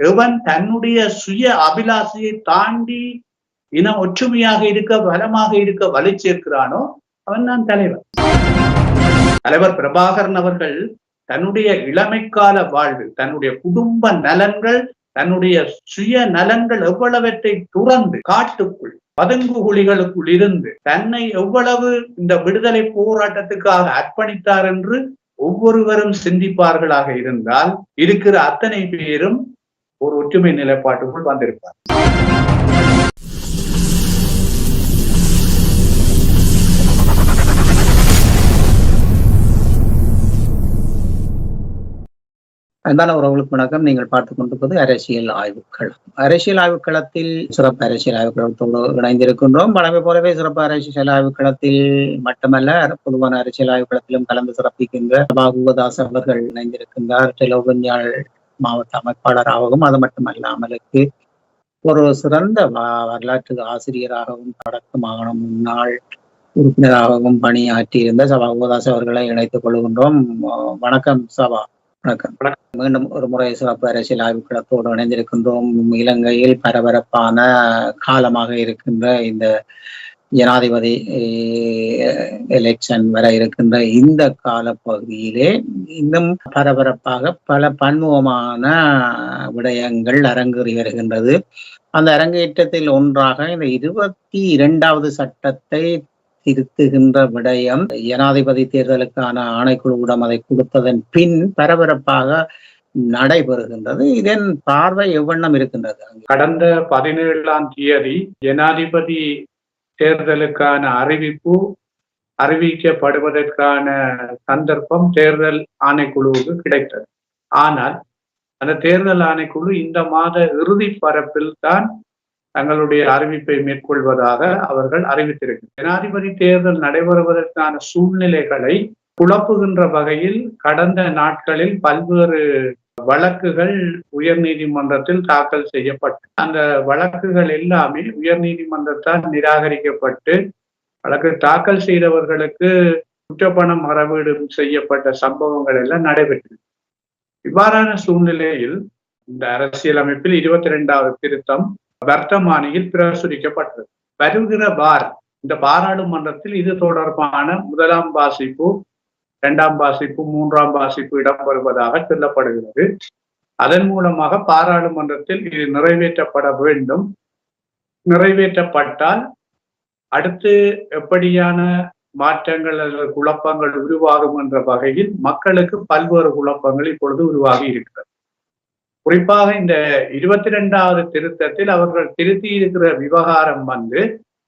எவன் தன்னுடைய சுய அபிலாசையை தாண்டி இனம் ஒற்றுமையாக இருக்க பலமாக இருக்க வலு சேர்க்கிறானோ அவன் தான் தலைவர் தலைவர் பிரபாகரன் அவர்கள் தன்னுடைய இளமைக்கால வாழ்வில் தன்னுடைய குடும்ப நலன்கள் தன்னுடைய சுய நலன்கள் எவ்வளவற்றை துறந்து காட்டுக்குள் பதுங்கு குழிகளுக்குள் இருந்து தன்னை எவ்வளவு இந்த விடுதலை போராட்டத்துக்காக அர்ப்பணித்தார் என்று ஒவ்வொருவரும் சிந்திப்பார்களாக இருந்தால் இருக்கிற அத்தனை பேரும் ஒரு ஒற்றுமை நிலைப்பாட்டுக்குள் வந்திருப்பார். அன்பான உறவுகளுக்கு வணக்கம். நீங்கள் பார்த்துக் கொண்டிருப்பது அரசியல் ஆய்வுக்களம் அரசியல் ஆய்வுக்களத்தில் சிறப்பு அரசியல் ஆய்வுக்களத்தோடு இணைந்திருக்கின்றோம். வழமை போலவே சிறப்பு அரசியல் ஆய்வுக்களத்தில் மட்டுமல்ல பொதுவான அரசியல் ஆய்வுக்களத்திலும் கலந்து சிறப்பிக்கின்ற பாகுபதாஸ் அவர்கள் இணைந்திருக்கின்றார். டெலோபன்யாள் மாவட்ட அமைப்பாளராகவும் அது மட்டுமல்லாமலுக்கு ஒரு சிறந்த வரலாற்று ஆசிரியராகவும் வடக்கு மாகாண முன்னாள் உறுப்பினராகவும் பணியாற்றியிருந்த சபா உபதாஸ் அவர்களை இணைத்துக் கொள்கின்றோம். வணக்கம் சபா. வணக்கம். மீண்டும் ஒரு முறை சிறப்பு அரசியல் ஆய்வுக்களத்தோடு இணைந்திருக்கின்றோம். இலங்கையில் பரபரப்பான காலமாக இருக்கின்ற இந்த ஜனாதிபதி எலெக்ஷன் வர இருக்கின்ற இந்த கால பகுதியிலே இன்னும் பரபரப்பாக பல பன்முகமான விடயங்கள் அரங்கேறி வருகின்றது. அந்த அரங்கேற்றத்தில் ஒன்றாக இந்த இருபத்தி இரண்டாவது சட்டத்தை திருத்துகின்ற விடயம் ஜனாதிபதி தேர்தலுக்கான ஆணைக்குழுவிடம் அதை கொடுத்ததன் பின் பரபரப்பாக நடைபெறுகின்றது. இதன் பார்வை எவ்வண்ணம் இருக்கின்றது? கடந்த பதினேழாம் தேதி ஜனாதிபதி தேர்தலுக்கான அறிவிப்பு அறிவிக்கப்படுவதற்கான சந்தர்ப்பம் தேர்தல் ஆணைக்குழுவுக்கு கிடைத்தது. ஆனால் அந்த தேர்தல் ஆணைக்குழு இந்த மாத இறுதி பரப்பில் தான் தங்களுடைய அறிவிப்பை மேற்கொள்வதாக அவர்கள் அறிவித்திருக்கிறார் ஜனாதிபதி தேர்தல் நடைபெறுவதற்கான சூழ்நிலைகளை குழப்புகின்ற வகையில் கடந்த நாட்களில் பல்வேறு வழக்குகள் உயர் நீதிமன்றத்தில் தாக்கல் செய்யப்பட்டு அந்த வழக்குகள் எல்லாமே உயர் நீதிமன்றத்தால் நிராகரிக்கப்பட்டு வழக்கு தாக்கல் செய்தவர்களுக்கு குற்றப்பணம் மறவீடு செய்யப்பட்ட சம்பவங்கள் எல்லாம் நடைபெற்றது. இவ்வாறான சூழ்நிலையில் இந்த அரசியலமைப்பில் இருபத்தி இரண்டாவது திருத்தம் வர்த்தமானியில் பிரசுரிக்கப்பட்டது. வருகிற பார் இந்த பாராளுமன்றத்தில் இது தொடர்பான முதலாம் வாசிப்பு இரண்டாம் வாசிப்பு மூன்றாம் வாசிப்பு இடம்பெறுவதாக சொல்லப்படுகிறது. அதன் மூலமாக பாராளுமன்றத்தில் இது நிறைவேற்றப்பட வேண்டும். நிறைவேற்றப்பட்டால் அடுத்து எப்படியான மாற்றங்கள் அல்லது குழப்பங்கள் உருவாகும் என்ற வகையில் மக்களுக்கு பல்வேறு குழப்பங்கள் இப்பொழுது உருவாகி இருக்கிறது. குறிப்பாக இந்த இருபத்தி ரெண்டாவது திருத்தத்தில் அவர்கள் திருத்தி இருக்கிற விவகாரம் வந்து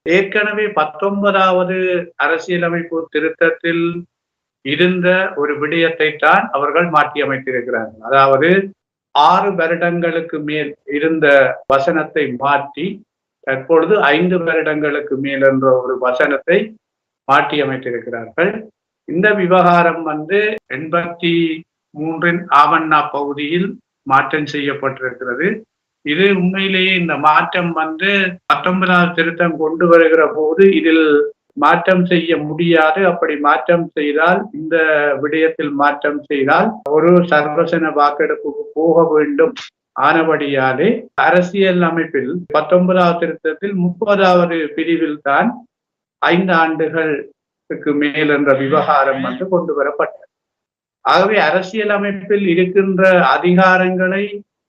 ஏற்கனவே பத்தொன்பதாவது அரசியலமைப்பு திருத்தத்தில் இருந்த ஒரு விடயத்தை தான் அவர்கள் மாற்றி அமைத்திருக்கிறார்கள் அதாவது ஆறு வருடங்களுக்கு மேல் இருந்த வசனத்தை மாற்றி தற்பொழுது ஐந்து வருடங்களுக்கு மேல் என்ற ஒரு வசனத்தை மாற்றி அமைத்திருக்கிறார்கள் இந்த விவகாரம் வந்து எண்பத்தி மூன்றின் ஆவண்ணா பகுதியில் மாற்றம் செய்யப்பட்டிருக்கிறது. இது உண்மையிலேயே இந்த மாற்றம் வந்து பத்தொன்பதாவது திருத்தம் கொண்டு வருகிற போது இதில் மாற்றம் செய்ய முடியாது. அப்படி மாற்றம் செய்தால் இந்த விடயத்தில் மாற்றம் செய்தால் ஒரு சர்வசன வாக்கெடுப்புக்கு போக வேண்டும் ஆனபடியாலே அரசியல் அமைப்பில் பத்தொன்பதாவது திருத்தத்தில் முப்பதாவது பிரிவில் தான் ஐந்து ஆண்டுகளுக்கு மேல் என்ற விவகாரம் வந்து கொண்டு வரப்பட்டது. ஆகவே அரசியல் அமைப்பில் இருக்கின்ற அதிகாரங்களை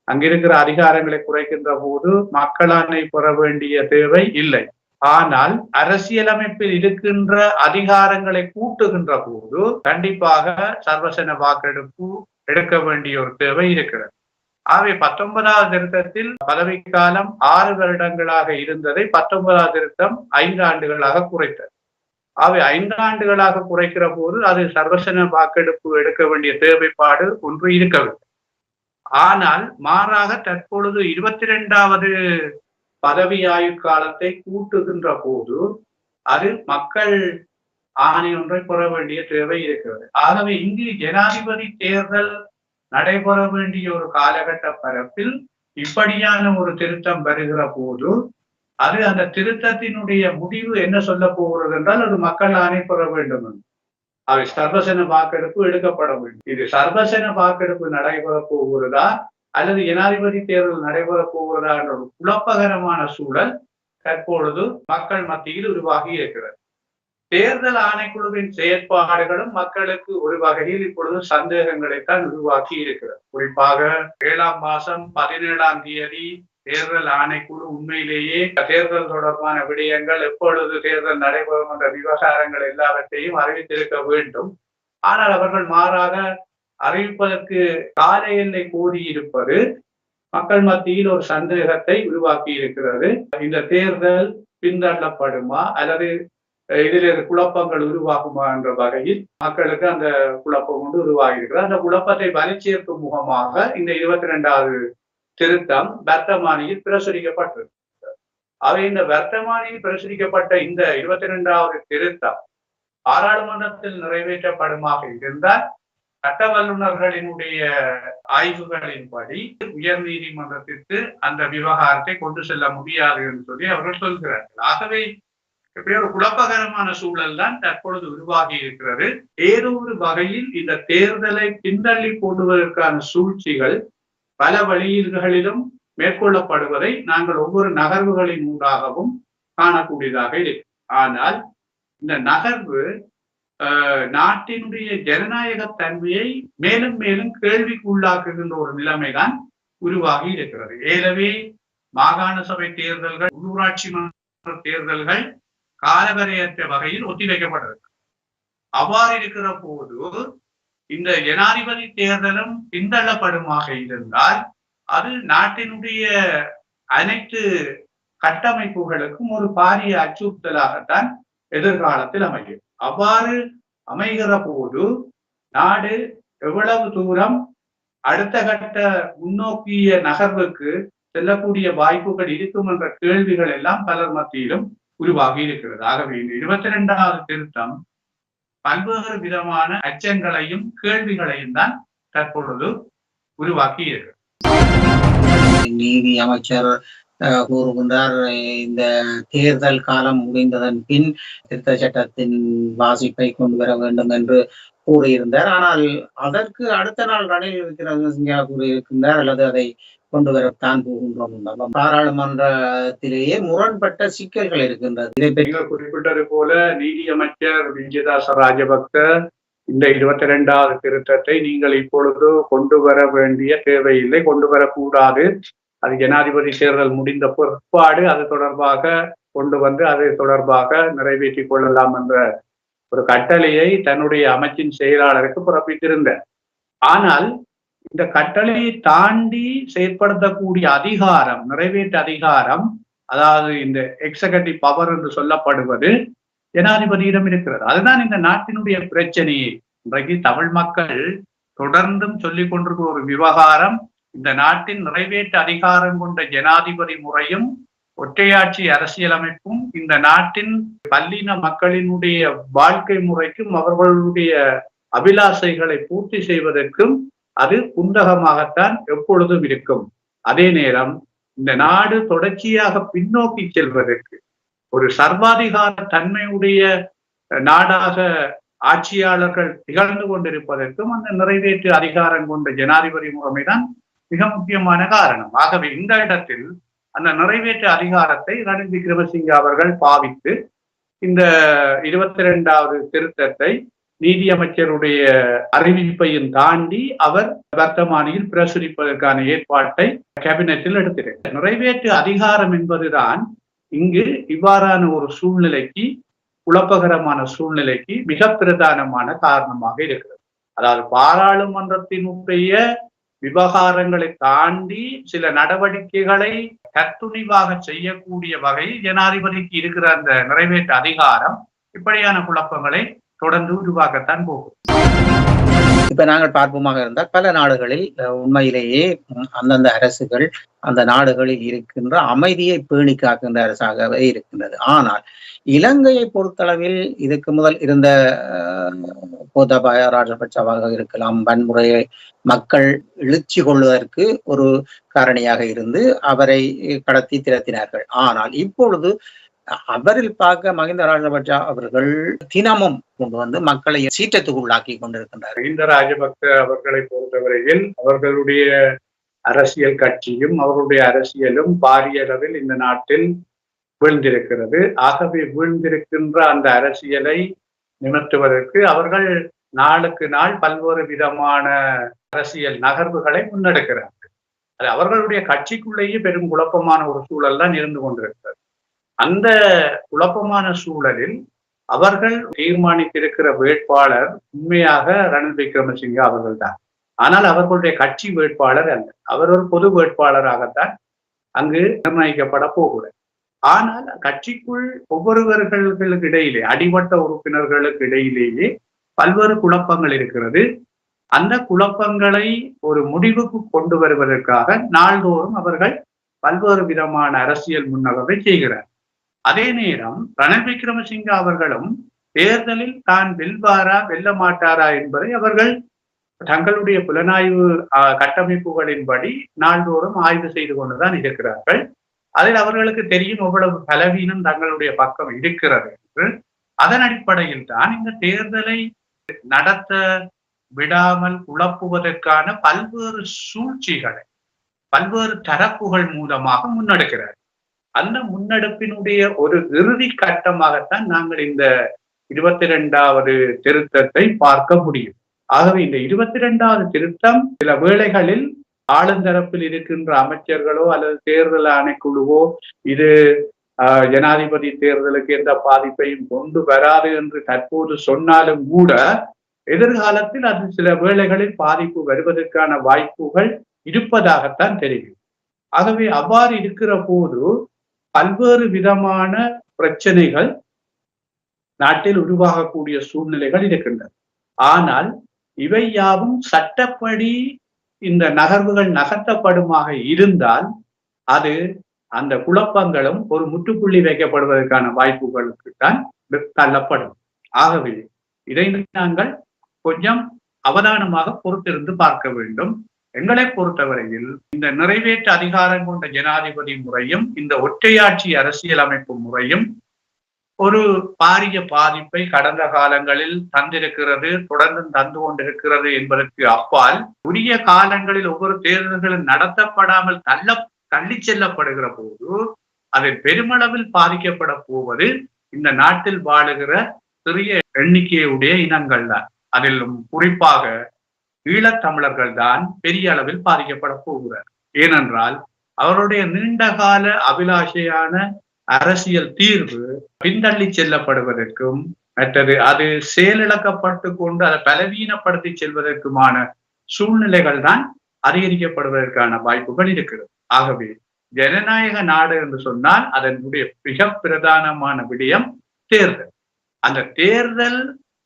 அங்கிருக்கிற அதிகாரங்களை குறைக்கின்ற போது மக்களானை பெற வேண்டிய தேவை இல்லை. ஆனால் அரசியலமைப்பில் இருக்கின்ற அதிகாரங்களை கூட்டுகின்ற போது கண்டிப்பாக சர்வசன வாக்கெடுப்பு எடுக்க வேண்டிய ஒரு தேவை இருக்கிறது. ஆகவே பத்தொன்பதாவது திருத்தத்தில் பதவிக்காலம் ஆறு வருடங்களாக இருந்ததை பத்தொன்பதாவது திருத்தம் ஐந்து ஆண்டுகளாக குறைத்தது. அவை ஐந்து ஆண்டுகளாக குறைக்கிற போது அது சர்வசன வாக்கெடுப்பு எடுக்க வேண்டிய தேவைப்பாடு ஒன்று இருக்கவில்லை. ஆனால் மாறாக தற்பொழுது இருபத்தி ரெண்டாவது பதவி ஆயுட்காலத்தை கூட்டுகின்ற போது அது மக்கள் ஆணை ஒன்றை பெற வேண்டிய தேவை இருக்கிறது. ஆகவே இங்கு ஜனாதிபதி தேர்தல் நடைபெற வேண்டிய ஒரு காலகட்ட பரப்பில் இப்படியான ஒரு திருத்தம் வருகிற போது அது அந்த திருத்தத்தினுடைய முடிவு என்ன சொல்ல போகிறது என்றால் அது மக்கள் ஆணை பெற வேண்டும் அவை சர்வசன வாக்கெடுப்பு எடுக்கப்பட வேண்டும். இது சர்வசன வாக்கெடுப்பு நடைபெற போகிறதா? அல்லது ஜனாதிபதி தேர்தல் நடைபெறப் போகிறதா என்ற ஒரு குழப்பகரமான சூழல் தற்பொழுது மக்கள் மத்தியில் உருவாகி இருக்கிறது. தேர்தல் ஆணைக்குழுவின் செயற்பாடுகளும் மக்களுக்கு ஒரு வகையில் இப்பொழுது சந்தேகங்களைத்தான் உருவாக்கி இருக்கிறது. குறிப்பாக ஏழாம் மாசம் பதினேழாம் தேதி தேர்தல் ஆணைக்குழு உண்மையிலேயே தேர்தல் தொடர்பான விடயங்கள் எப்பொழுது தேர்தல் நடைபெறும் என்ற விவகாரங்கள் எல்லாவற்றையும் அறிவித்திருக்க வேண்டும். ஆனால் அவர்கள் மாறாக அறிவிப்பதற்கு கால எல்லை கூடியிருப்பது மக்கள் மத்தியில் ஒரு சந்தேகத்தை உருவாக்கி இருக்கிறது. இந்த தேர்தல் பின்தள்ளப்படுமா? அல்லது இதில் குழப்பங்கள் உருவாகுமா என்ற வகையில் மக்களுக்கு அந்த குழப்பம் கொண்டு உருவாகி இருக்கிறது அந்த குழப்பத்தை வலிச்சேர்க்கும் முகமாக இந்த இருபத்தி ரெண்டாவது திருத்தம் வர்த்தமானியில் பிரசுரிக்கப்பட்டிருக்கிறது. அவை இந்த வர்த்தமானியில் பிரசுரிக்கப்பட்ட இந்த இருபத்தி ரெண்டாவது திருத்தம் பாராளுமன்றத்தில் நிறைவேற்றப்படுமாக இருந்தால் சட்ட வல்லுநர்களினுடைய ஆய்வுகளின்படி உயர் நீதிமன்றத்திற்கு அந்த விவகாரத்தை கொண்டு செல்ல முடியாது என்று சொல்லி அவர்கள் சொல்கிறார்கள். ஆகவே இப்படி ஒரு குழப்பகரமான சூழல் தான் தற்பொழுது உருவாகி இருக்கிறது. ஏதோ ஒரு வகையில் இந்த தேர்தலை பின்தள்ளி போடுவதற்கான சூழ்ச்சிகள் பல வழிகளிலும் மேற்கொள்ளப்படுவதை நாங்கள் ஒவ்வொரு நகர்வுகளின் ஊடாகவும் காணக்கூடியதாக இருக்கு. ஆனால் இந்த நகர்வு நாட்டினுடைய ஜனநாயக தன்மையை மேலும் மேலும் கேள்விக்கு உள்ளாக்குகின்ற ஒரு நிலைமைதான் உருவாகி இருக்கிறது. ஏலவே மாகாண சபை தேர்தல்கள் உள்ளூராட்சி மன்ற தேர்தல்கள் காலவரையற்ற வகையில் ஒத்திவைக்கப்பட்டிருக்கு. அவ்வாறு இருக்கிற போது இந்த ஜனாதிபதி தேர்தலும் பின்தள்ளப்படுமாக இருந்தால் அது நாட்டினுடைய அனைத்து கட்டமைப்புகளுக்கும் ஒரு பாரிய அச்சுறுத்தலாகத்தான் எதிர்காலத்தில் அமையும். அவ்வாறு அமைகிற போது நாடு எவ்வளவு தூரம் அடுத்த கட்ட முன்னோக்கிய நகர்வுக்கு செல்லக்கூடிய வாய்ப்புகள் இருக்கும் என்ற கேள்விகள் எல்லாம் பலர் மத்தியிலும் உருவாகி இருக்கிறது. ஆகவே இந்த இருபத்தி ரெண்டாவது திருத்தம் பல்வேறு விதமான அச்சங்களையும் கேள்விகளையும் தான் தற்பொழுது உருவாக்கி இருக்கிறது. நீதி அமைச்சர் கூறுகின்றார். இந்த தேர்தல் காலம் முடிந்ததன் பின் திருத்த சட்டத்தின் வாசிப்பை கொண்டு வர வேண்டும் என்று கூறியிருந்தார். ஆனால் அதற்கு அடுத்த நாள் ரணில் விக்ரமசிங்கா கூறியிருக்கின்றார் அல்லது அதை கொண்டு வரத்தான் போகின்றோம் பாராளுமன்றத்திலேயே முரண்பட்ட சிக்கல்கள் இருக்கின்றது. இதை நீங்கள் குறிப்பிட்டது போல நீதி அமைச்சர் விஜயதாச ராஜபக்த இந்த இருபத்தி இரண்டாவது திருத்தத்தை நீங்கள் இப்பொழுது கொண்டு வர வேண்டிய தேவையில்லை கொண்டு வரக்கூடாது. அது ஜனாதிபதி தேர்தல் முடிந்த பிற்பாடு அது தொடர்பாக கொண்டு வந்து அது தொடர்பாக நிறைவேற்றிக் கொள்ளலாம் என்ற ஒரு கட்டளையை தன்னுடைய அமைச்சின் செயலாளருக்கு பிறப்பித்திருந்தார் ஆனால் இந்த கட்டளையை தாண்டி செயற்படுத்தக்கூடிய அதிகாரம் நிறைவேற்ற அதிகாரம் அதாவது இந்த எக்ஸகட்டிவ் பவர் என்று சொல்லப்படுவது ஜனாதிபதியிடம் இருக்கிறது. அதுதான் இந்த நாட்டினுடைய பிரச்சனையே. இன்றைக்கு தமிழ் மக்கள் தொடர்ந்தும் சொல்லிக் கொண்டிருக்கிற ஒரு விவகாரம் இந்த நாட்டின் நிறைவேற்று அதிகாரம் கொண்ட ஜனாதிபதி முறையும் ஒற்றையாட்சி அரசியலமைப்பும் இந்த நாட்டின் பல்லின மக்களினுடைய வாழ்க்கை முறைக்கும் அவர்களுடைய அபிலாசைகளை பூர்த்தி செய்வதற்கும் அது குந்தகமாகத்தான் எப்பொழுதும் இருக்கும். அதே நேரம் இந்த நாடு தொடர்ச்சியாக பின்னோக்கி செல்வதற்கு ஒரு சர்வாதிகார தன்மையுடைய நாடாக ஆட்சியாளர்கள் திகழ்ந்து கொண்டிருப்பதற்கும் அந்த நிறைவேற்று அதிகாரம் கொண்ட ஜனாதிபதி முறைமைதான் மிக முக்கியமான காரணம். ஆகவே இந்த இடத்தில் அந்த நிறைவேற்று அதிகாரத்தை ரணில் விக்ரமசிங்க அவர்கள் பாவித்து இந்த இருபத்தி இரண்டாவது திருத்தத்தை நீதியமைச்சருடைய அறிவிப்பையும் தாண்டி அவர் வர்த்தமானியில் பிரசுரிப்பதற்கான ஏற்பாட்டை கேபினெட்டில் எடுத்திருக்கிறார். நிறைவேற்று அதிகாரம் என்பதுதான் இங்கு இவ்வாறான ஒரு சூழ்நிலைக்கு குழப்பகரமான சூழ்நிலைக்கு மிக பிரதானமான காரணமாக இருக்கிறது. அதாவது பாராளுமன்றத்தினுடைய விவகாரங்களை தாண்டி சில நடவடிக்கைகளை கத்துணிவாக செய்யக்கூடிய வகையில் ஜனாதிபதிக்கு இருக்கிற அந்த நிறைவேற்ற அதிகாரம் இப்படியான குழப்பங்களை தொடர்ந்து உருவாக்கத்தான் போகும். இப்ப நாங்கள் பார்ப்போமாக இருந்தால் பல நாடுகளில் உண்மையிலேயே அந்தந்த அரசுகள் அந்த நாடுகளில் இருக்கின்ற அமைதியை பேணி காக்கின்ற அரசாகவே இருக்கின்றது. ஆனால் இலங்கையை பொறுத்தளவில் இதுக்கு முதல் இருந்த கோதபாய ராஜபட்சவாக இருக்கலாம் வன்முறையை மக்கள் எழுச்சி கொள்வதற்கு ஒரு காரணியாக இருந்து அவரை கடத்தி திரத்தினார்கள் ஆனால் இப்பொழுது அவரில் பார்க்க மகிந்த ராஜபக்ச அவர்கள் தினமும் கொண்டு வந்து மக்களை சீற்றத்துக்குள்ளாக்கி கொண்டிருக்கின்றார். மகிந்த ராஜபக்ச அவர்களை பொறுத்தவரையில் அவர்களுடைய அரசியல் கட்சியும் அவர்களுடைய அரசியலும் பாரிய அளவில் இந்த நாட்டில் வீழ்ந்திருக்கிறது. ஆகவே வீழ்ந்திருக்கின்ற அந்த அரசியலை நிமித்துவதற்கு அவர்கள் நாளுக்கு நாள் பல்வேறு விதமான அரசியல் நகர்வுகளை முன்னெடுக்கிறார்கள். அது அவர்களுடைய கட்சிக்குள்ளேயே பெரும் குழப்பமான ஒரு சூழல் தான் இருந்து கொண்டிருக்கிறது. அந்த குழப்பமான சூழலில் அவர்கள் தீர்மானித்திருக்கிற வேட்பாளர் உண்மையாக ரணில் விக்ரமசிங்க அவர்கள் தான் ஆனால் அவர்களுடைய கட்சி வேட்பாளர் அல்ல. அவர் ஒரு பொது வேட்பாளராகத்தான் அங்கு நிர்ணயிக்கப்பட போகிறார் ஆனால் கட்சிக்குள் ஒவ்வொருவர்களுக்கு இடையிலே அடிமட்ட உறுப்பினர்களுக்கு இடையிலேயே பல்வேறு குழப்பங்கள் இருக்கிறது. அந்த குழப்பங்களை ஒரு முடிவுக்கு கொண்டு வருவதற்காக நாள்தோறும் அவர்கள் பல்வேறு விதமான அரசியல் முன்னகவை செய்கிறார். அதே நேரம் ரணில் விக்ரமசிங்க அவர்களும் தேர்தலில் தான் வெல்வாரா வெல்ல மாட்டாரா என்பதை அவர்கள் தங்களுடைய புலனாய்வு கட்டமைப்புகளின்படி நாள்தோறும் ஆய்வு செய்து கொண்டுதான் இருக்கிறார்கள். அதில் அவர்களுக்கு தெரியும் எவ்வளவு பலவீனம் தங்களுடைய பக்கம் இருக்கிறது என்று. அதன் அடிப்படையில் தான் இந்த தேர்தலை நடத்த விடாமல் குழப்புவதற்கான பல்வேறு சூழ்ச்சிகளை பல்வேறு தரப்புகள் மூலமாக முன்னெடுக்கிறார் அந்த முன்னெடுப்பினுடைய ஒரு இறுதி கட்டமாகத்தான் நாங்கள் இந்த இருபத்தி ரெண்டாவது திருத்தத்தை பார்க்க முடியும். ஆகவே இந்த இருபத்தி இரண்டாவது திருத்தம் சில வேளைகளில் ஆளுந்தரப்பில் இருக்கின்ற அமைச்சர்களோ அல்லது தேர்தல் ஆணைக்குழுவோ இது ஜனாதிபதி தேர்தலுக்கு எந்த பாதிப்பையும் கொண்டு வராது என்று தற்போது சொன்னாலும் கூட எதிர்காலத்தில் அது சில வேளைகளில் பாதிப்பு வருவதற்கான வாய்ப்புகள் இருப்பதாகத்தான் தெரியும் ஆகவே அவ்வாறு இருக்கிற போது பல்வேறு விதமான பிரச்சனைகள் நாட்டில் உருவாகக்கூடிய சூழ்நிலைகள் இருக்கின்றன. ஆனால் இவை யாவும் சட்டப்படி இந்த நகர்வுகள் நகர்த்தப்படுமாக இருந்தால் அது அந்த குழப்பங்களும் ஒரு முற்றுப்புள்ளி வைக்கப்படுவதற்கான வாய்ப்புகளுக்கு தான் தள்ளப்படும். ஆகவே இதை நாங்கள் கொஞ்சம் அவதானமாக பொறுத்திருந்து பார்க்க வேண்டும். எங்களை பொறுத்தவரையில் இந்த நிறைவேற்ற அதிகாரம் கொண்ட ஜனாதிபதி முறையும் இந்த ஒற்றையாட்சி அரசியல் அமைப்பு முறையும் ஒரு பாரிய பாதிப்பை கடந்த காலங்களில் தந்திருக்கிறது தொடர்ந்து தந்து கொண்டிருக்கிறது என்பதற்கு அப்பால் உரிய காலங்களில் ஒவ்வொரு தேர்தல்களும் நடத்தப்படாமல் தள்ள தள்ளி செல்லப்படுகிற போது அதை பெருமளவில் பாதிக்கப்பட போவது இந்த நாட்டில் வாழுகிற சிறிய எண்ணிக்கையுடைய இனங்கள் தான் அதிலும் குறிப்பாக ஈழத்தமிழர்கள் தான் பெரிய அளவில் பாதிக்கப்பட போகிறார். ஏனென்றால் அவருடைய நீண்டகால அபிலாஷையான அரசியல் தீர்வு பின்தள்ளி செல்லப்படுவதற்கும் மற்றது அது செயலிழக்கப்பட்டு கொண்டு அதை பலவீனப்படுத்தி செல்வதற்குமான சூழ்நிலைகள் தான் அதிகரிக்கப்படுவதற்கான வாய்ப்புகள் இருக்கிறது. ஆகவே ஜனநாயக நாடு என்று சொன்னால் அதனுடைய மிக பிரதானமான விடயம் தேர்தல். அந்த தேர்தல்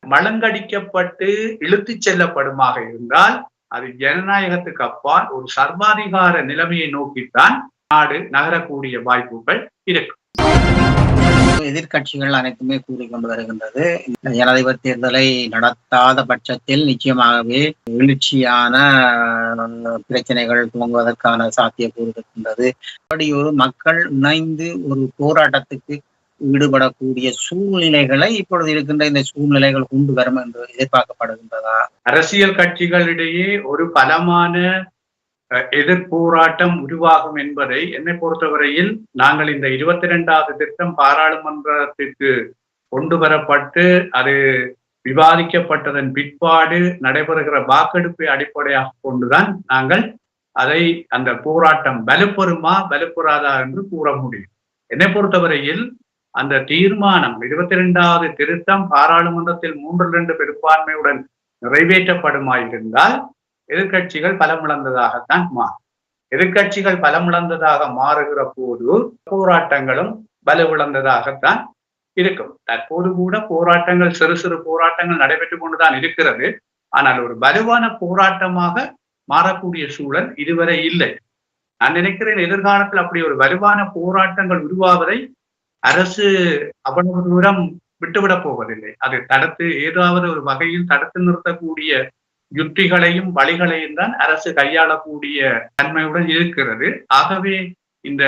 மலங்கடிக்கப்பட்டு இழுத்து செல்லப்படுமாக இருந்தால் அது ஜனநாயகத்துக்கு அப்பால் ஒரு சர்வாதிகார நிலைமையை நோக்கித்தான் நாடு நகரக்கூடிய வாய்ப்புகள் இருக்கும். எதிர்கட்சிகள் அனைத்துமே கூறிக்கொண்டு வருகின்றது. ஜனாதிபதி தேர்தலை நடத்தாத பட்சத்தில் நிச்சயமாகவே எழுச்சியான பிரச்சனைகள் துவங்குவதற்கான சாத்தியக்கூறு இருக்கின்றது. அப்படி ஒரு மக்கள் இணைந்து ஒரு போராட்டத்துக்கு ஈடுபடக்கூடிய சூழ்நிலைகளை இப்பொழுது இருக்கின்ற இந்த சூழ்நிலைகள் கொண்டு வரும் என்று எதிர்பார்க்கப்படுகின்றதா? அரசியல் கட்சிகளிடையே ஒரு பலமான எதிர்போராட்டம் உருவாகும் என்பதை என்னை பொறுத்தவரையில் நாங்கள் இந்த இருபத்தி ரெண்டாவது திட்டம் பாராளுமன்றத்திற்கு கொண்டு வரப்பட்டு அது விவாதிக்கப்பட்டதன் பிற்பாடு நடைபெறுகிற வாக்கெடுப்பை அடிப்படையாக கொண்டுதான் நாங்கள் அதை அந்த போராட்டம் வலுப்பெறுமா வலுப்பெறாதா என்று கூற முடியும். என்னை பொறுத்தவரையில் அந்த தீர்மானம் இருபத்தி இரண்டாவது திருத்தம் பாராளுமன்றத்தில் மூன்று ரெண்டு பெரும்பான்மையுடன் நிறைவேற்றப்படுமாயிருந்தால் எதிர்கட்சிகள் பலமிழந்ததாகத்தான் மாறும். எதிர்கட்சிகள் பலமிழந்ததாக மாறுகிற போது போராட்டங்களும் பலவிழந்ததாகத்தான் இருக்கும். தற்போது கூட போராட்டங்கள் சிறு சிறு போராட்டங்கள் நடைபெற்றுக் கொண்டுதான் இருக்கிறது. ஆனால் ஒரு வலுவான போராட்டமாக மாறக்கூடிய சூழல் இதுவரை இல்லை. நான் நினைக்கிறேன் எதிர்காலத்தில் அப்படி ஒரு வலுவான போராட்டங்கள் உருவாவதை அரசு அவ்வளவு தூரம் விட்டுவிடப் போவதில்லை. அது தடுத்து ஏதாவது ஒரு வகையில் தடுத்து நிறுத்தக்கூடிய யுக்திகளையும் வழிகளையும் தான் அரசு கையாளக்கூடிய தன்மையுடன் இருக்கிறது. ஆகவே இந்த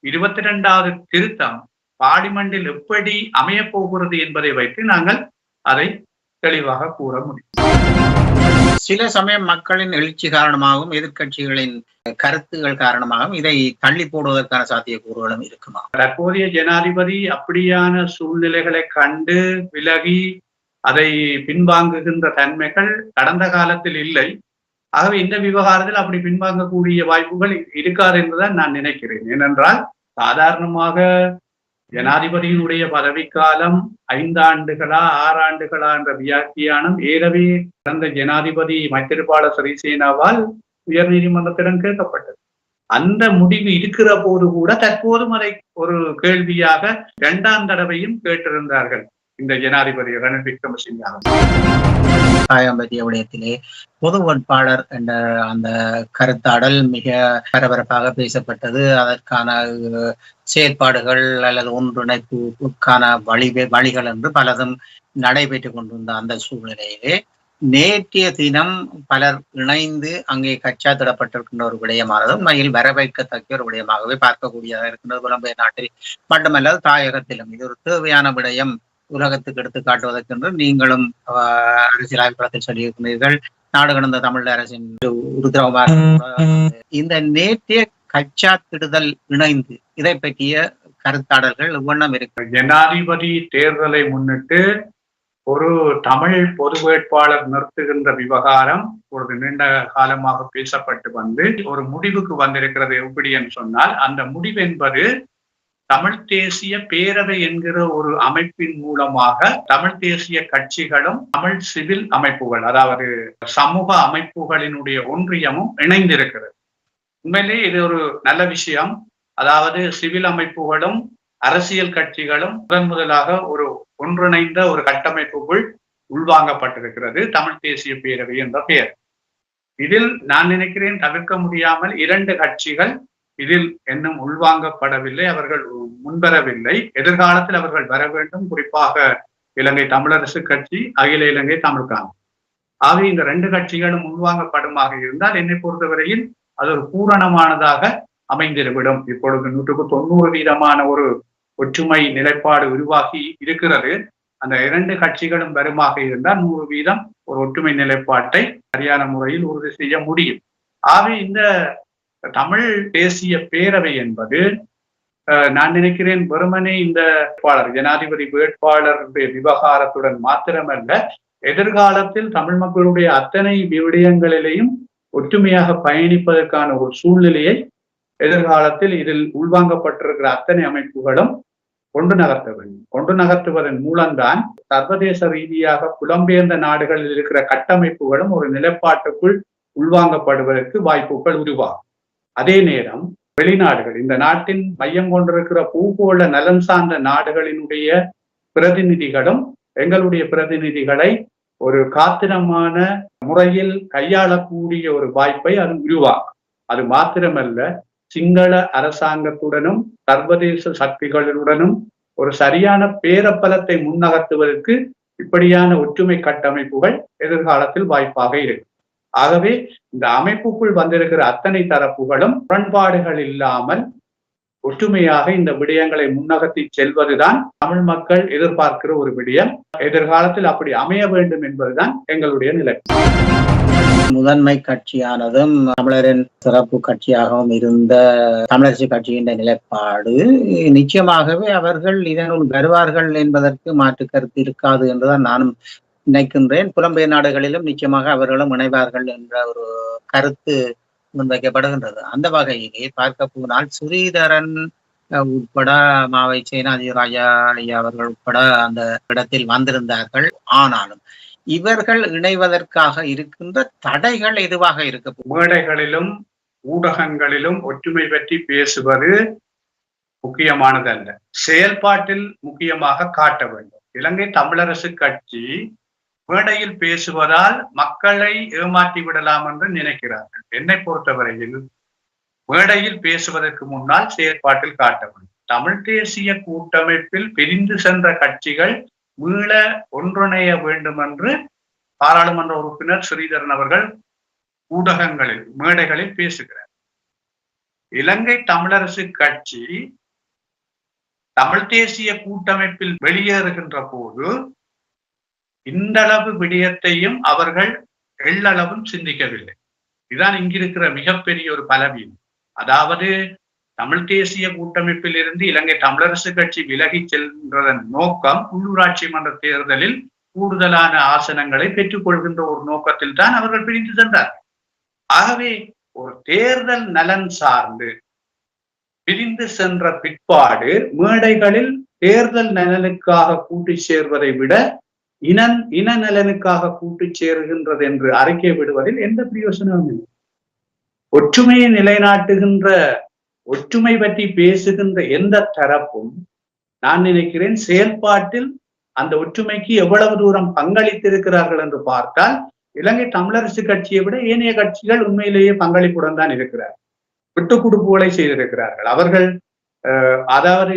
இருபத்தி ரெண்டாவது திருத்தம் பார்லிமெண்டில் எப்படி அமையப் போகிறது என்பதை வைத்து நாங்கள் அதை தெளிவாக கூற முடியும். சில சமயம் மக்களின் எழுச்சி காரணமாகவும் எதிர்க்கட்சிகளின் கருத்துகள் காரணமாகவும் இதை தள்ளி போடுவதற்கான சாத்தியக்கூறுகளும் இருக்குமா? தற்போதைய ஜனாதிபதி அப்படியான சூழ்நிலைகளை கண்டு விலகி அதை பின்வாங்குகின்ற தன்மைகள் கடந்த காலத்தில் இல்லை. ஆகவே இந்த விவகாரத்தில் அப்படி பின்வாங்கக்கூடிய வாய்ப்புகள் இருக்காது என்றுதான் நான் நினைக்கிறேன். ஏனென்றால் சாதாரணமாக ஜனாதிபதியினுடைய பதவிக்காலம் ஐந்தாண்டுகளா ஆறாண்டுகளா என்ற வியாக்கியானம் ஏறவே கடந்த ஜனாதிபதி மைத்திரிபால சிறிசேனாவால் உயர் நீதிமன்றத்திடம் கேட்கப்பட்டது. அந்த முடிவு இருக்கிற போது கூட தற்போதும் அதை ஒரு கேள்வியாக இரண்டாம் தடவையும் கேட்டிருந்தார்கள். இந்த ஜனாதிபதி ரணில் விக்ரமசிங்க காயம்பதிய விடயத்திலே பொது வேட்பாளர் என்ற அந்த கருத்தாடல் மிக பரபரப்பாக பேசப்பட்டது. அதற்கான செயற்பாடுகள் அல்லது ஒன்றிணைப்புக்கான வழி வழிகள் என்று பலதும் நடைபெற்றுக் கொண்டிருந்த அந்த சூழ்நிலையிலே நேற்றைய தினம் பலர் இணைந்து அங்கே கச்சாத்திடப்பட்டிருக்கின்ற ஒரு விடயமானது உண்மையில் வரவேற்கத்தக்க ஒரு விடயமாகவே பார்க்கக்கூடியதாக இருக்கின்றது. புலம்பெயர் நாட்டில் மட்டுமல்லாது தாயகத்திலும். இது ஒரு தேவையான விடயம். உலகத்துக்கு எடுத்து காட்டுவதற்கென்று நீங்களும் அரசியல் ஆய்வுகளத்தில் சொல்லியிருக்கிறீர்கள். நாடு கடந்த தமிழ் அரசின் உருத்திரகுமார் இந்த நேற்றைய கச்சாத்திடுதல் இணைந்து இதை பற்றிய கருத்தாடல்கள் இவ்வண்ணம் இருக்கு. ஜனாதிபதி தேர்தலை முன்னிட்டு ஒரு தமிழ் பொது வேட்பாளர் நிறுத்துகின்ற விவகாரம் ஒரு நீண்ட காலமாக பேசப்பட்டு வந்து ஒரு முடிவுக்கு வந்திருக்கிறது எப்படி என்று சொன்னால் அந்த முடிவு என்பது தமிழ் தேசிய பேரவை என்கிற ஒரு அமைப்பின் மூலமாக தமிழ் தேசிய கட்சிகளும் தமிழ் சிவில் அமைப்புகள் அதாவது சமூக அமைப்புகளினுடைய ஒன்றியமும் இணைந்திருக்கிறது. உண்மையிலேயே இது ஒரு நல்ல விஷயம். அதாவது சிவில் அமைப்புகளும் அரசியல் கட்சிகளும் முதன் முதலாக ஒரு ஒன்றிணைந்த ஒரு கட்டமைப்புக்குள் உள்வாங்கப்பட்டிருக்கிறது தமிழ் தேசிய பேரவை என்ற பெயர். இதில் நான் நினைக்கிறேன் தவிர்க்க முடியாமல் இரண்டு கட்சிகள் இதில் இன்னும் உள்வாங்கப்படவில்லை அவர்கள் முன்வரவில்லை எதிர்காலத்தில் அவர்கள் வர வேண்டும். குறிப்பாக இலங்கை தமிழரசு கட்சி அகில இலங்கை தமிழ் காங்கிரஸ். ஆக இந்த ரெண்டு கட்சிகளும் உள்வாங்கப்படுமாக இருந்தால் என்னை பொறுத்தவரையில் அது ஒரு பூரணமானதாக அமைந்திருவிடும். இப்பொழுது நூற்றுக்கு தொண்ணூறு வீதமான ஒரு ஒற்றுமை நிலைப்பாடு உருவாகி இருக்கிறது. அந்த இரண்டு கட்சிகளும் வருமாக இருந்தால் நூறு வீதம் ஒரு ஒற்றுமை நிலைப்பாட்டை சரியான முறையில் உறுதி செய்ய முடியும். ஆகவே இந்த தமிழ் தேசிய பேரவை என்பது நான் நினைக்கிறேன் வெறுமனே இந்த வேட்பாளர் ஜனாதிபதி வேட்பாளருடைய விவகாரத்துடன் மாத்திரமல்ல எதிர்காலத்தில் தமிழ் மக்களுடைய அத்தனை விடயங்களிலேயும் ஒற்றுமையாக பயணிப்பதற்கான ஒரு சூழ்நிலையை எதிர்காலத்தில் இதில் உள்வாங்கப்பட்டிருக்கிற அத்தனை அமைப்புகளும் கொண்டு நகர்த்த வேண்டும். கொண்டு நகர்த்துவதன் மூலம்தான் சர்வதேச ரீதியாக புலம்பெயர்ந்த நாடுகளில் இருக்கிற கட்டமைப்புகளும் ஒரு நிலைப்பாட்டுக்குள் உள்வாங்கப்படுவதற்கு வாய்ப்புகள் உருவாகும். அதே நேரம் வெளிநாடுகள் இந்த நாட்டின் மையம் கொண்டிருக்கிற பூகோள நலம் சார்ந்த நாடுகளினுடைய பிரதிநிதிகளும் எங்களுடைய பிரதிநிதிகளை ஒரு காத்திரமான முறையில் கையாளக்கூடிய ஒரு வாய்ப்பை அது உருவாக்கும். அது மாத்திரமல்ல சிங்கள அரசாங்கத்துடனும் சர்வதேச சக்திகளுடனும் ஒரு சரியான பேரப்பலத்தை முன்னகர்த்துவதற்கு இப்படியான ஒற்றுமை கட்டமைப்புகள் எதிர்காலத்தில் வாய்ப்பாக இருக்கும். ஆகவே இந்த அமைப்புக்குள் வந்திருக்கிற அத்தனை தரப்புகளும் முரண்பாடுகள் இல்லாமல் ஒற்றுமையாக இந்த விடயங்களை முன்னகர்த்தி செல்வதுதான் தமிழ் மக்கள் எதிர்பார்க்கிற ஒரு விடயம். எதிர்காலத்தில் அப்படி அமைய வேண்டும் என்பதுதான் எங்களுடைய நிலை. முதன்மை கட்சியானதும் தமிழரின் சிறப்பு கட்சியாகவும் இருந்த தமிழரசு கட்சியின் நிலைப்பாடு நிச்சயமாகவே அவர்கள் இதனுள் வருவார்கள் என்பதற்கு மாற்று கருத்து இருக்காது என்றுதான் நானும் நினைக்கின்றேன். புலம்பெயர் நாடுகளிலும் நிச்சயமாக அவர்களும் இணைவார்கள் என்ற ஒரு கருத்து முன்வைக்கப்படுகின்றது. அந்த வகையிலே பார்க்க போனால் ஸ்ரீதரன் உட்பட மாவை சேனாதிராஜா ஐயா அவர்கள் உட்பட அந்த இடத்தில் வந்திருந்தார்கள். ஆனாலும் இவர்கள் இணைவதற்காக இருக்கின்ற தடைகள் எதுவாக இருக்க மேடைகளிலும் ஊடகங்களிலும் ஒற்றுமை பற்றி பேசுவது முக்கியமானதல்ல. செயல்பாட்டில் முக்கியமாக காட்ட வேண்டும். இலங்கை தமிழரசு கட்சி மேடையில் பேசுவதால் மக்களை ஏமாற்றி விடலாம் என்று நினைக்கிறார்கள். என்னை பொறுத்தவரையில் மேடையில் பேசுவதற்கு முன்னால் செயற்பாட்டில் காட்ட வேண்டும் தமிழ் தேசிய கூட்டமைப்பில் பிரிந்து சென்ற கட்சிகள் மீள ஒன்றிணைய வேண்டும் என்று பாராளுமன்ற உறுப்பினர் ஸ்ரீதரன் அவர்கள் ஊடகங்களில் மேடைகளில் பேசுகிறார். இலங்கை தமிழரசு கட்சி தமிழ் தேசிய கூட்டமைப்பில் வெளியேறுகின்ற போது இந்த அளவு விடயத்தையும் அவர்கள் எள்ளளவும் சிந்திக்கவில்லை. இதுதான் இங்கிருக்கிற மிகப்பெரிய ஒரு பலவீனம். அதாவது தமிழ் தேசிய கூட்டமைப்பில் இருந்து இலங்கை தமிழரசு கட்சி விலகிச் செல்கின்றதன் நோக்கம் உள்ளூராட்சி மன்ற தேர்தலில் கூடுதலான ஆசனங்களை பெற்றுக் கொள்கின்ற ஒரு நோக்கத்தில் தான் அவர்கள் பிரிந்து சென்றார் ஆகவே ஒரு தேர்தல் நலன் சார்ந்து பிரிந்து சென்ற பிற்பாடு மேடைகளில் தேர்தல் நலனுக்காக கூட்டி சேர்வதை விட இன இன நலனுக்காக கூட்டி சேருகின்றது என்று அறிக்கை விடுவதில் எந்த பிரயோசனமும் இல்லை. ஒற்றுமையை நிலைநாட்டுகின்ற ஒற்றுமை பற்றி பேசுகின்ற எந்த தரப்பும் நான் நினைக்கிறேன் செயல்பாட்டில் அந்த ஒற்றுமைக்கு எவ்வளவு தூரம் பங்களித்திருக்கிறார்கள் என்று பார்த்தால் இலங்கை தமிழரசு கட்சியை விட ஏனைய கட்சிகள் உண்மையிலேயே பங்களிப்புடன் தான் இருக்கிறார். விட்டு கொடுப்புகளை செய்திருக்கிறார்கள். அவர்கள் அதாவது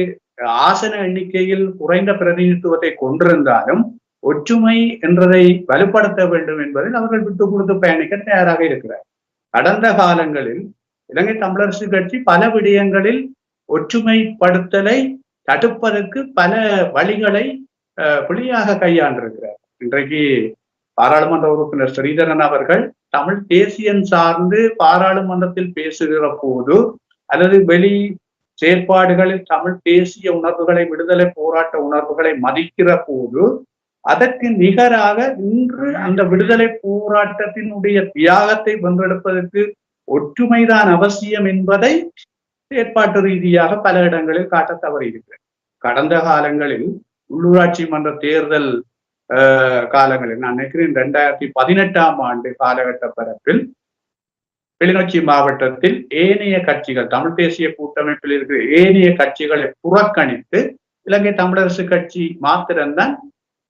ஆசன எண்ணிக்கையில் குறைந்த பிரதிநிதித்துவத்தை கொண்டிருந்தாலும் ஒற்றுமை என்றதை வலுப்படுத்த வேண்டும் என்பதில் அவர்கள் விட்டு கொடுத்து பயணிக்க தயாராக இருக்கிறார். கடந்த காலங்களில் இலங்கை தமிழரசு கட்சி பல விடயங்களில் ஒற்றுமைப்படுத்தலை தடுப்பதற்கு பல வழிகளை புலியாக கையாண்டிருக்கிறார். இன்றைக்கு பாராளுமன்ற உறுப்பினர் ஸ்ரீதரன் அவர்கள் தமிழ் தேசியம் சார்ந்து பாராளுமன்றத்தில் பேசுகிற போது அல்லது வெளி செயற்பாடுகளில் தமிழ் தேசிய உணர்வுகளை விடுதலை போராட்ட உணர்வுகளை மதிக்கிற போது அதற்கு நிகராக இன்று அந்த விடுதலை போராட்டத்தினுடைய தியாகத்தை வென்றெடுப்பதற்கு ஒற்றுமைதான் அவசியம் என்பதை ஏற்பாட்டு ரீதியாக பல இடங்களில் காட்ட தவறியிருக்கிறது. கடந்த காலங்களில் உள்ளூராட்சி மன்ற தேர்தல் காலங்களில் நான் நினைக்கிறேன் இரண்டாயிரத்தி பதினெட்டாம் ஆண்டு காலகட்ட பரப்பில் கிளிநொச்சி மாவட்டத்தில் ஏனைய கட்சிகள் தமிழ் தேசிய கூட்டமைப்பில் இருக்கிற ஏனைய கட்சிகளை புறக்கணித்து இலங்கை தமிழரசு கட்சி மாத்திரம்தான்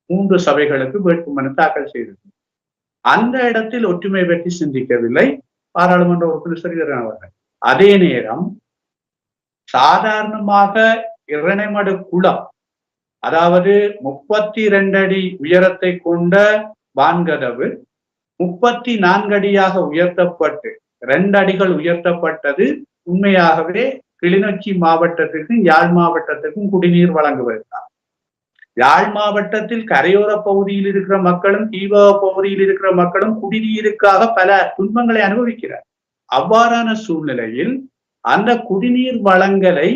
மூன்று சபைகளுக்கு வேட்புமனு தாக்கல் செய்தது. அந்த இடத்தில் ஒற்றுமை பற்றி சிந்திக்கவில்லை. பாராளுமன்ற உறுப்பினர் ஸ்ரீதரன் அவர்கள். அதே நேரம் சாதாரணமாக இரணைமடு குளம் அதாவது முப்பத்தி இரண்டு அடி உயரத்தை கொண்ட வான்கதவு முப்பத்தி நான்கு அடியாக உயர்த்தப்பட்டு ரெண்டு அடிகள் உயர்த்தப்பட்டது உண்மையாகவே கிளிநொச்சி மாவட்டத்திற்கும் யாழ் மாவட்டத்திற்கும் குடிநீர் வழங்குவதுதான். யாழ் மாவட்டத்தில் கரையோர பகுதியில் இருக்கிற மக்களும் தீபாவ பகுதியில் இருக்கிற மக்களும் குடிநீருக்காக பல துன்பங்களை அனுபவிக்கிறார். அவ்வாறான சூழ்நிலையில் அந்த குடிநீர் வளங்களை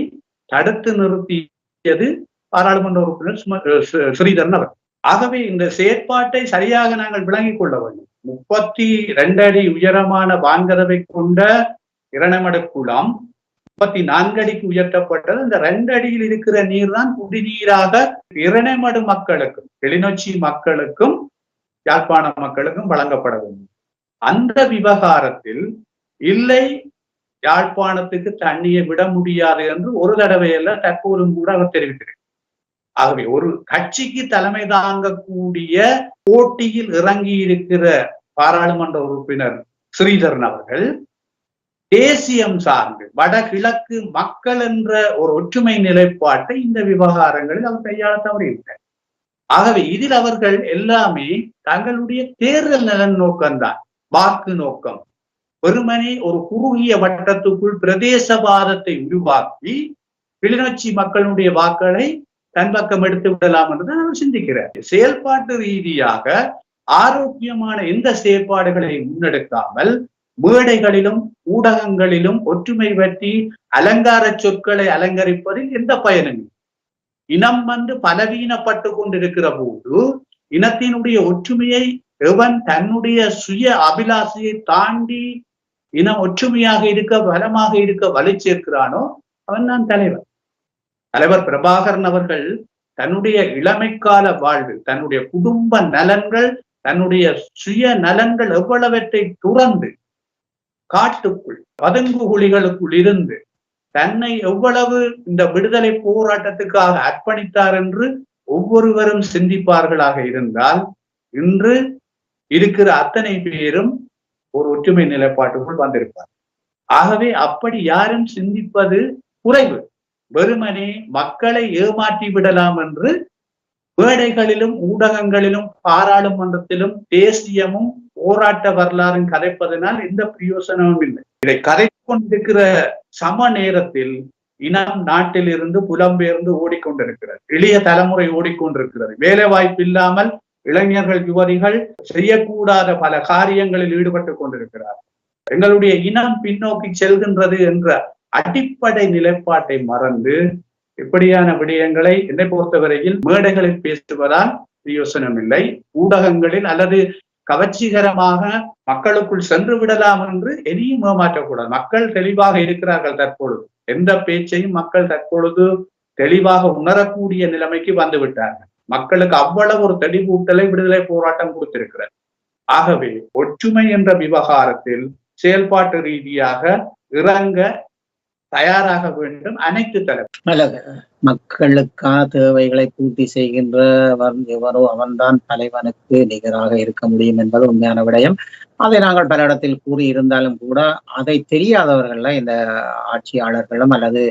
தடுத்து நிறுத்தியது பாராளுமன்ற உறுப்பினர் ஸ்ரீதரன் அவர் ஆகவே இந்த செயற்பாட்டை சரியாக நாங்கள் விளங்கிக் கொள்ள வேண்டும். முப்பத்தி ரெண்டு அடி உயரமான வான்கதவை கொண்ட இரணமட குளம் முப்பத்தி நான்கு அடிக்கு உயர்த்தப்பட்டது. இந்த ரெண்டு அடியில் இருக்கிற நீர் தான் குடிநீராக இரணைமடு மக்களுக்கும் கிளிநொச்சி மக்களுக்கும் யாழ்ப்பாண மக்களுக்கும் வழங்கப்பட வேண்டும். அந்த விவகாரத்தில் இல்லை யாழ்ப்பாணத்துக்கு தண்ணியை விட முடியாது என்று ஒரு தடவையல்ல தற்போதும் கூட அவர் தெரிவித்திருக்கிறார். ஆகவே ஒரு கட்சிக்கு தலைமை தாங்கக்கூடிய போட்டியில் இறங்கி இருக்கிற பாராளுமன்ற உறுப்பினர் ஸ்ரீதரன் அவர்கள் தேசியம் சார்ந்து வடகிழக்கு மக்கள் என்ற ஒரு ஒற்றுமை நிலைப்பாட்டை இந்த விவகாரங்களில் அவர் கையாள தவறியிருக்கிறார் ஆகவே இதில் அவர்கள் எல்லாமே தங்களுடைய தேர்தல் நலன் நோக்கம்தான் வாக்கு நோக்கம். வெறுமனே ஒரு குறுகிய வட்டத்துக்குள் பிரதேசவாதத்தை உருவாக்கி கிளிநொச்சி மக்களுடைய வாக்களை தன் பக்கம் எடுத்து விடலாம் என்றுதான் அவர் சிந்திக்கிறார். செயல்பாட்டு ரீதியாக ஆரோக்கியமான எந்த செயற்பாடுகளை முன்னெடுக்காமல் மேடைகளிலும் ஊடகங்களிலும் ஒற்றுமை பற்றி அலங்கார சொற்களை அலங்கரிப்பதில் எந்த பயனும் இனம் வந்து பலவீனப்பட்டு கொண்டிருக்கிற போது இனத்தினுடைய ஒற்றுமையை எவன் தன்னுடைய சுய அபிலாசையை தாண்டி இனம் ஒற்றுமையாக இருக்க பலமாக இருக்க வலி சேர்க்கிறானோ அவன் தான் தலைவர். தலைவர் பிரபாகரன் அவர்கள் தன்னுடைய இளமைக்கால வாழ்வு தன்னுடைய குடும்ப நலன்கள் தன்னுடைய சுய நலன்கள் எவ்வளவற்றை துறந்து காட்டுக்குள் பதுங்கு குழிகளுக்குள் இருந்து தன்னை எவ்வளவு இந்த விடுதலை போராட்டத்துக்காக அர்ப்பணித்தார் என்று ஒவ்வொருவரும் சிந்திப்பார்களாக இருந்தால் இன்று இருக்கிற அத்தனை பேரும் ஒரு ஒற்றுமை நிலைப்பாட்டுக்குள் வந்திருப்பார் ஆகவே அப்படி யாரும் சிந்திப்பது குறைவு. வெறுமனே மக்களை ஏமாற்றி விடலாம் என்று மேடைகளிலும் ஊடகங்களிலும் பாராளுமன்றத்திலும் தேசியமும் போராட்ட வரலாறும் கதைப்பதனால் எந்த பிரயோசனமும் இல்லை. இதை கதை கொண்டிருக்கிற சம நேரத்தில் இனம் நாட்டில் இருந்து புலம்பெயர்ந்து ஓடிக்கொண்டிருக்கிறது. எளிய தலைமுறை ஓடிக்கொண்டிருக்கிறது. வேலை வாய்ப்பு இல்லாமல் இளைஞர்கள் யுவதிகள் செய்யக்கூடாத பல காரியங்களில் ஈடுபட்டுக் கொண்டிருக்கிறார் எங்களுடைய இனம் பின்னோக்கி செல்கின்றது என்ற அடிப்படை நிலைப்பாட்டை மறந்து இப்படியான விடயங்களை என்னை பொறுத்தவரையில் மேடைகளில் பேசுவதால் பிரயோசனம் இல்லை ஊடகங்களில் அல்லது கவர்ச்சிகரமாக மக்களுக்குள் சென்று விடலாம் என்று எதையும் ஏமாற்றக்கூடாது. மக்கள் தெளிவாக இருக்கிறார்கள் தற்பொழுது. எந்த பேச்சையும் மக்கள் தற்பொழுது தெளிவாக உணரக்கூடிய நிலைமைக்கு வந்து விட்டார்கள். மக்களுக்கு அவ்வளவு ஒரு தெளிவூட்டலை விடுதலை போராட்டம் கொடுத்திருக்கிறது. ஆகவே ஒற்றுமை என்ற விவகாரத்தில் செயல்பாட்டு ரீதியாக இறங்க தயாராக வேண்டும் அனைத்து தலைவர் நல்லது. மக்களுக்கான தேவைகளை பூர்த்தி செய்கின்ற எவரோ அவன்தான் தலைவனுக்கு நிகராக இருக்க முடியும் என்பது உண்மையான விடயம். அதை நாங்கள் பல இடத்தில் கூறியிருந்தாலும் கூட அதை தெரியாதவர்கள இந்த ஆட்சியாளர்களும் அல்லது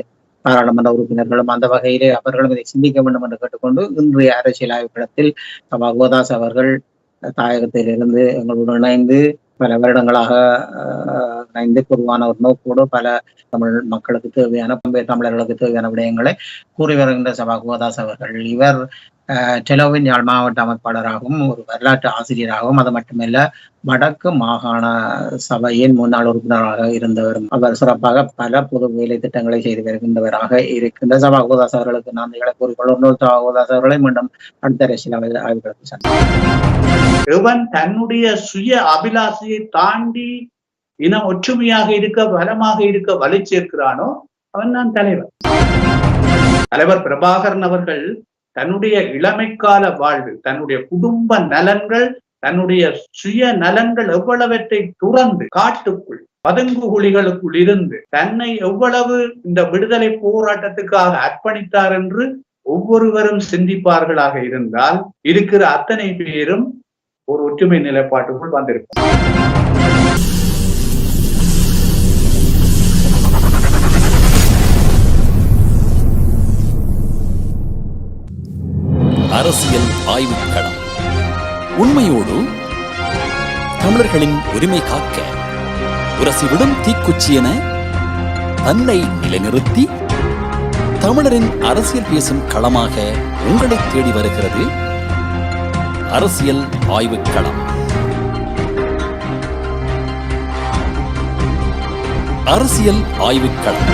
பாராளுமன்ற உறுப்பினர்களும் அந்த வகையிலே அவர்களும் இதை சிந்திக்க வேண்டும் என்று கேட்டுக்கொண்டு இன்றைய அரசியல் ஆய்வுகளத்தில் பகவதாஸ் அவர்கள் தாயகத்திலிருந்து எங்களுடன் இணைந்து பல வருடங்களாக அஹ், பொதுவான ஒரு நோக்கோடு பல தமிழ் மக்களுக்கு தேவையான பம்பே தமிழர்களுக்கு தேவையான விடயங்களை கூறி வருகின்ற சபா கோதாஸ் அவர்கள். இவர் டெலோவின் யாழ் மாவட்ட அமைப்பாளராகவும் ஒரு வரலாற்று ஆசிரியராகவும் அது மட்டுமல்ல வடக்கு மாகாண சபையின் முன்னாள் உறுப்பினராக இருந்தவரும் அவர் சிறப்பாக பல பொது வேலை திட்டங்களை செய்து வருகின்றவராக இருக்கின்ற சபாகுவதாஸ் அவர்களுக்கு நன்றிகளை கூறிக்கொள்ளும் சபா கோதாஸ் அவர்களை மீண்டும் அடுத்த அரசியல் ஆய்வுகளுக்கு எவன் தன்னுடைய சுய அபிலாஷையை தாண்டி இனம் ஒற்றுமையாக இருக்க பலமாக இருக்க வலு சேர்க்கிறானோ அவன் தான் தலைவர். தலைவர் பிரபாகரன் அவர்கள் தன்னுடைய இளமைக்கால வாழ்வு தன்னுடைய குடும்ப நலன்கள் தன்னுடைய சுய நலன்கள் எவ்வளவற்றை துறந்து காட்டுக்குள் பதுங்குகுழிகளுக்குள் இருந்து தன்னை எவ்வளவு இந்த விடுதலை போராட்டத்துக்காக அர்ப்பணித்தார் என்று ஒவ்வொருவரும் சிந்திப்பார்களாக இருந்தால் இருக்கிற அத்தனை பேரும் ஒரு ஒற்றுமை நிலைப்பாட்டுக்குள் வந்திருக்கும் அரசியல் ஆய்வுக்களம் உண்மையோடு தமிழர்களின் உரிமை காக்க உரசிவிடும் தீக்குச்சி என தன்னை நிலைநிறுத்தி தமிழரின் அரசியல் பேசும் களமாக உங்களை தேடி வருகிறது அரசியல் ஆய்வுக்களம் அரசியல் ஆய்வுக்களம்